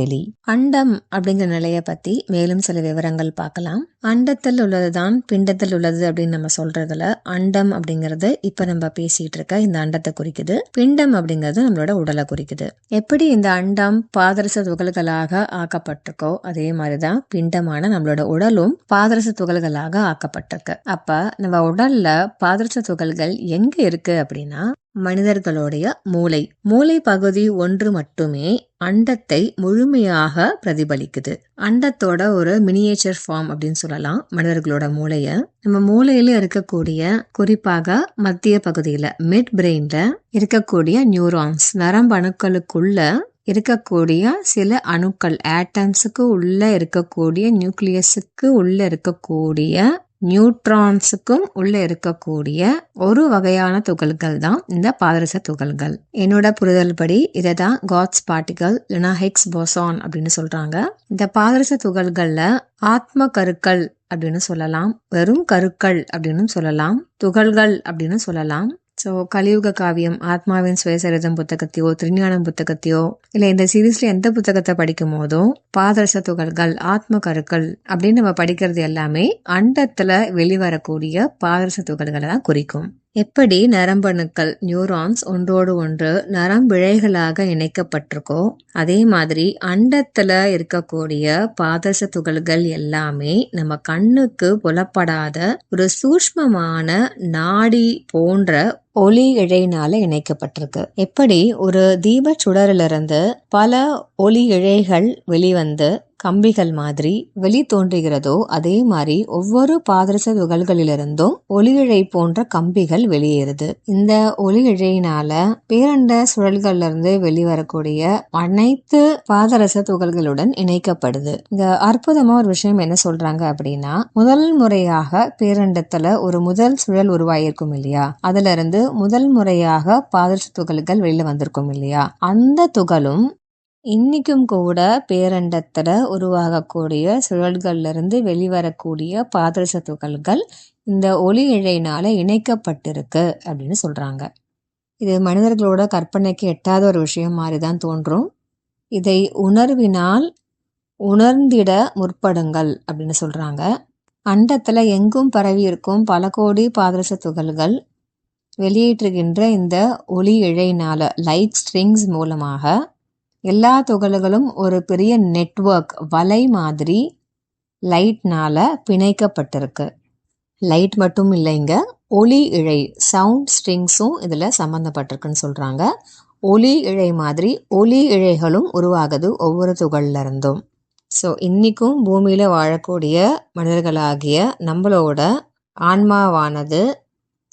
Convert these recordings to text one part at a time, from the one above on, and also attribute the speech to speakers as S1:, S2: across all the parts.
S1: வெளி அண்டம் அப்படிங்கிற நிலையை பத்தி மேலும் சில விவரங்கள் பார்க்கலாம். அண்டத்தில் உள்ளதுதான் பிண்டத்தில் உள்ளது அப்படின்னு நம்ம சொல்றதுல அண்டம் அப்படிங்கிறது இப்ப நம்ம பேசிட்டு இருக்க இந்த அண்டத்தை குறிக்குது. பிண்டம் அப்படிங்கிறது நம்மளோட உடலை குறிக்குது. எப்படி இந்த அண்டம் பாதரச துகள்களாக ஆக்கப்பட்டிருக்கோ அதே மாதிரிதான் பிண்டமான நம்மளோட உடலும் பாதரச துகள்களாக ஆக்கப்பட்டிருக்கு. அப்ப நம்ம உடல்ல பாதரச துகள்கள் எங்க இருக்கு அப்படின்னா மனிதர்களுடைய மூளை. மூளை பகுதி ஒன்று மட்டுமே அண்டத்தை முழுமையாக பிரதிபலிக்குது. அண்டத்தோட ஒரு மினியேச்சர் ஃபார்ம் அப்படின்னு சொல்லலாம் மனிதர்களோட மூளைய. நம்ம மூளையில இருக்கக்கூடிய குறிப்பாக மத்திய பகுதியில மிட் பிரெயின்ல இருக்கக்கூடிய நியூரான்ஸ் நரம்பணுக்களுக்குள்ள இருக்கக்கூடிய சில அணுக்கள் ஆட்டம்ஸுக்கு உள்ள இருக்கக்கூடிய நியூக்ளியஸுக்கு உள்ள இருக்கக்கூடிய நியூட்ரான்ஸுக்கும் உள்ள இருக்கக்கூடிய ஒரு வகையான துகள்கள் தான் இந்த பாதரச துகள்கள். என்னோட புரிதல் படி இதை தான் காட்ஸ் பார்ட்டிகல் இல்லைனா ஹெக்ஸ் போசான் அப்படின்னு சொல்றாங்க. இந்த பாதரச துகள்கள்ல ஆத்ம கருக்கள் அப்படின்னு சொல்லலாம் வெறும் கருக்கள் அப்படின்னு சொல்லலாம் துகள்கள் அப்படின்னு சொல்லலாம் ஸோ கலியுக காவியம் ஆத்மாவின் சுயசரிதம் புத்தகத்தையோ திருஞானம் புத்தகத்தையோ இல்லை இந்த சீரீஸ்ல எந்த புத்தகத்தை படிக்கும் போதோ பாதரச துகள்கள் ஆத்ம கருக்கள் அப்படின்னு நம்ம படிக்கிறது எல்லாமே அண்டத்துல வெளிவரக்கூடிய பாதரச துகள்களை தான் குறிக்கும். எப்படி நரம்பணுக்கள் நியூரான்ஸ் ஒன்றோடு ஒன்று நரம்பிழைகளாக இணைக்கப்பட்டிருக்கோ அதே மாதிரி அண்டத்தில் இருக்கக்கூடிய பாதரச துகள்கள் எல்லாமே நம்ம கண்ணுக்கு புலப்படாத ஒரு சூஷ்மமான நாடி போன்ற ஒளி இழைனால இணைக்கப்பட்டிருக்கு. எப்படி ஒரு தீப சுடரிலிருந்து பல ஒளி இழைகள் வெளிவந்து கம்பிகள் மாதிரி வெளி தோன்றுகிறதோ அதே மாதிரி ஒவ்வொரு பாதரச துகள்களிலிருந்தும் ஒளி இழை போன்ற கம்பிகள் வெளியேறுது. இந்த ஒளி இழையினால பேரண்ட சுழல்கள்ல இருந்து வெளிவரக்கூடிய அனைத்து பாதரச துகள்களுடன் இணைக்கப்படுது. இந்த அற்புதமா ஒரு விஷயம் என்ன சொல்றாங்க அப்படின்னா முதல் முறையாக பேரண்டத்துல ஒரு முதல் சுழல் உருவாயிருக்கும் இல்லையா? அதுல இருந்து முதல் முறையாக பாதரச துகள்கள் வெளியில வந்திருக்கும் இல்லையா? அந்த துகளும் இன்றைக்கும் கூட பேரண்டத்தில் உருவாகக்கூடிய சுழல்கள்ல இருந்து வெளிவரக்கூடிய பாதரச துகள்கள் இந்த ஒளி இழையினால் இணைக்கப்பட்டிருக்கு அப்படின்னு சொல்கிறாங்க இது மனிதர்களோட கற்பனைக்கு எட்டாத ஒரு விஷயம் மாதிரி தான் தோன்றும். இதை உணர்வினால் உணர்ந்திட முற்படுங்கள் அப்படின்னு சொல்கிறாங்க அண்டத்தில் எங்கும் பரவி இருக்கும் பல கோடி பாதரச துகள்கள் வெளியேற்றுகின்ற இந்த ஒளி இழையினால் லைட் ஸ்ட்ரிங்ஸ் மூலமாக எல்லா துகள்களும் ஒரு பெரிய நெட்வொர்க் வலை மாதிரி லைட்னால பிணைக்கப்பட்டிருக்கு. லைட் மட்டும் இல்லைங்க ஒளி இழை சவுண்ட் ஸ்ட்ரிங்ஸும் இதில் சம்மந்தப்பட்டிருக்குன்னு சொல்கிறாங்க ஒளி இழை மாதிரி ஒளி இழைகளும் உருவாகுது ஒவ்வொரு துகள்ல இருந்தும். ஸோ இன்றைக்கும் பூமியில் வாழக்கூடிய மனிதர்களாகிய நம்மளோட ஆன்மாவானது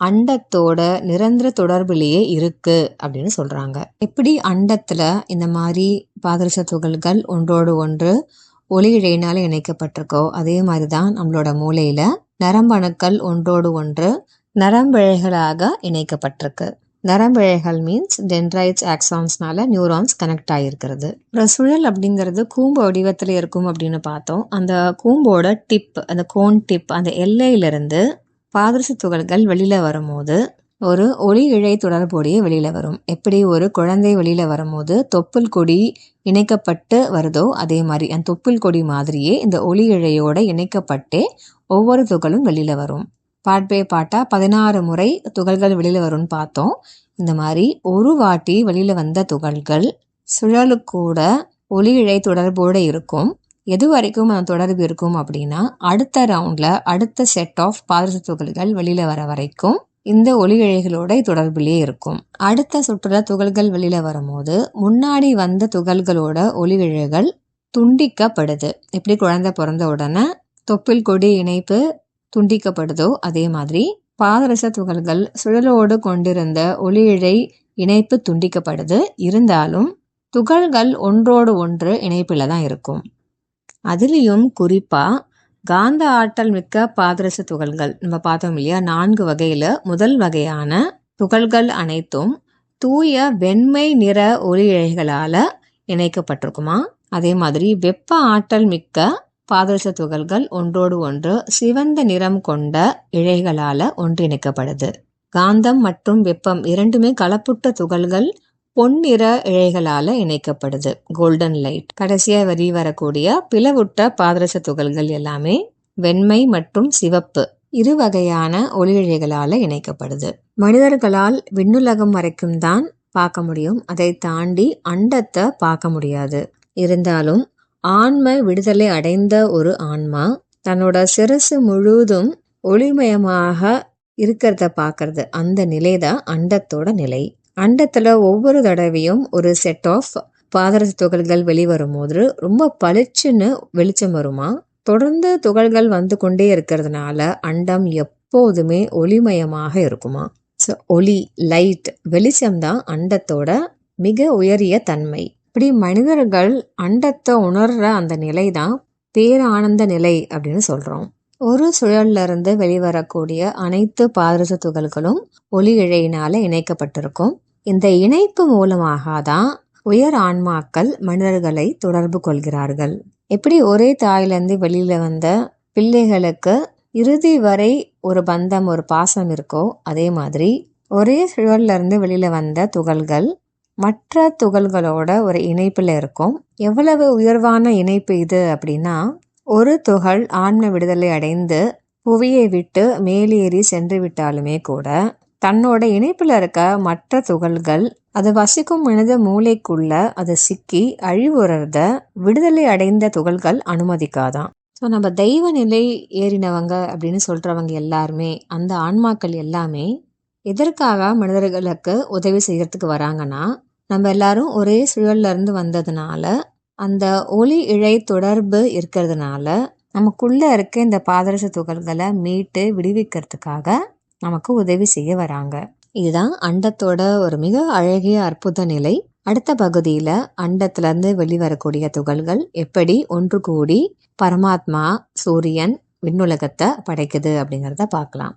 S1: அண்டத்தோட நிரந்தர தொடர்பிலேயே இருக்கு அப்படின்னு சொல்றாங்க. எப்படி அண்டத்துல இந்த மாதிரி பாதரச துகள்கள் ஒன்றோடு ஒன்று ஒளி இழையினால இணைக்கப்பட்டிருக்கோ அதே மாதிரி தான் நம்மளோட மூளையில நரம்பணுக்கள் ஒன்றோடு ஒன்று நரம்பிழைகளாக இணைக்கப்பட்டிருக்கு. நரம்பிழைகள் மீன்ஸ் டென்ட்ரைட்ஸ் ஆக்சான்ஸ்னால நியூரான்ஸ் கனெக்ட் ஆகிருக்கிறது அப்புறம் சுழல் அப்படிங்கிறது கூம்பு வடிவத்தில் இருக்கும் அப்படின்னு பார்த்தோம். அந்த கூம்போட டிப் அந்த கோன் டிப் அந்த எல்லையிலிருந்து பாதரச துகள்கள் வெளியில் வரும்போது ஒரு ஒளி இழை தொடர்புடைய வெளியில் வரும். எப்படி ஒரு குழந்தை வெளியில் வரும்போது தொப்புள் கொடி இணைக்கப்பட்டு வருதோ அதே மாதிரி அந்த தொப்புள் கொடி மாதிரியே இந்த ஒளி இழையோடு இணைக்கப்பட்டே ஒவ்வொரு துகளும் வெளியில் வரும். பாட்பே பாட்டா பதினாறு முறை துகள்கள் வெளியில் வரும்னு பார்த்தோம். இந்த மாதிரி ஒரு வாட்டி வெளியில் வந்த துகள்கள் சுழலுக்கூட ஒளி இழை தொடர்போடு இருக்கும். எது வரைக்கும் அந்த தொடர்பு இருக்கும் அப்படின்னா அடுத்த ரவுண்டில் அடுத்த செட் ஆஃப் பாதரச துகள்கள் வெளியில் வர வரைக்கும் இந்த ஒளி இழைகளோட தொடர்பிலே இருக்கும். அடுத்த சுற்றுல துகள்கள் வெளியில வரும்போது முன்னாடி வந்த துகள்களோட ஒளி இழைகள் துண்டிக்கப்படுது. எப்படி குழந்தை பிறந்த உடனே தொப்பில் கொடி இணைப்பு துண்டிக்கப்படுதோ அதே மாதிரி பாதரச துகள்கள் சுழலோடு கொண்டிருந்த ஒளி இழை இணைப்பு துண்டிக்கப்படுது. இருந்தாலும் துகள்கள் ஒன்றோடு ஒன்று இணைப்பில் தான் இருக்கும். அதுலேயும் குறிப்பாக காந்த ஆற்றல் மிக்க பாதரச துகள்கள். நம்ம பார்த்தோம் இல்லையா? நான்கு வகையில் முதல் வகையான துகள்கள் அனைத்தும் தூய வெண்மை நிற ஒளி இழைகளால் இணைக்கப்பட்டிருக்குமா? அதே மாதிரி வெப்ப ஆற்றல் மிக்க பாதரச துகள்கள் ஒன்றோடு ஒன்று சிவந்த நிறம் கொண்ட இழைகளால் ஒன்றிணைக்கப்படுது. காந்தம் மற்றும் வெப்பம் இரண்டுமே கலப்புட்ட துகள்கள் பொன்னிற இழைகளால இணைக்கப்படுது. கோல்டன் லைட் கடைசியா வரி வரக்கூடிய பிளவுட்ட பாதரச துகள்கள் எல்லாமே வெண்மை மற்றும் சிவப்பு இரு வகையான ஒளி இழைகளால இணைக்கப்படுது. மனிதர்களால் விண்ணுலகம் வரைக்கும் தான் பார்க்க முடியும். அதை தாண்டி அண்டத்தை பார்க்க முடியாது. இருந்தாலும் ஆன்ம விடுதலை அடைந்த ஒரு ஆன்மா தன்னோட சிரசு முழுவதும் ஒளிமயமாக இருக்கிறத பார்க்கறது அந்த நிலை தான் அண்டத்தோட நிலை. அண்டத்தில் ஒவ்வொரு தடவையும் ஒரு செட் ஆஃப் பாதரச துகள்கள் வெளிவரும் போது ரொம்ப பளிச்சுன்னு வெளிச்சம் வருமா? தொடர்ந்து துகள்கள் வந்து கொண்டே இருக்கிறதுனால அண்டம் எப்போதுமே ஒளிமயமாக இருக்குமா? ஸோ ஒளி லைட் வெளிச்சம் தான் அண்டத்தோட மிக உயரிய தன்மை. இப்படி மனிதர்கள் அண்டத்தை உணர்ற அந்த நிலை தான் பேரானந்த நிலை அப்படின்னு சொல்றோம். ஒரு சுழல்ல இருந்து வெளிவரக்கூடிய அனைத்து பாதரச துகள்களும் ஒளி இழையினால இணைக்கப்பட்டிருக்கும். இந்த இணைப்பு மூலமாக தான் உயர் ஆன்மாக்கள் மனிதர்களை தொடர்பு கொள்கிறார்கள். எப்படி ஒரே தாயிலிருந்து வெளியில வந்த பிள்ளைகளுக்கு இறுதி வரை ஒரு பந்தம் ஒரு பாசம் இருக்கோ அதே மாதிரி ஒரே சுழல்ல இருந்து வெளியில வந்த துகள்கள் மற்ற துகள்களோட ஒரு இணைப்புல இருக்கும். எவ்வளவு உயர்வான இணைப்பு இது அப்படின்னா ஒரு துகள் ஆன்ம விடுதலை அடைந்து புவியை விட்டு மேலேறி சென்று விட்டாலுமே கூட தன்னோட இணைப்பில் இருக்க மற்ற துகள்கள் அது வசிக்கும் மனித மூளைக்குள்ள அது சிக்கி அழிவுறத விடுதலை அடைந்த துகள்கள் அனுமதிக்காதான். ஸோ நம்ம தெய்வ நிலை ஏறினவங்க அப்படின்னு சொல்றவங்க எல்லாருமே அந்த ஆன்மாக்கள் எல்லாமே எதற்காக மனிதர்களுக்கு உதவி செய்யறதுக்கு வராங்கன்னா நம்ம எல்லாரும் ஒரே சுழல்ல இருந்து வந்ததுனால அந்த ஒளி இழை தொடர்பு இருக்கிறதுனால நமக்குள்ள இருக்க இந்த பாதரச துகள்களை மீட்டு விடுவிக்கிறதுக்காக நமக்கு உதவி செய்ய வராங்க. இதுதான் அண்டத்தோட ஒரு மிக அழகிய அற்புத நிலை. அடுத்த பகுதியில அண்டத்திலிருந்து வெளிவரக்கூடிய துகள்கள் எப்படி ஒன்று கூடி பரமாத்மா சூரியன் விண்ணுலகத்தை படைக்குது அப்படிங்கிறத பார்க்கலாம்.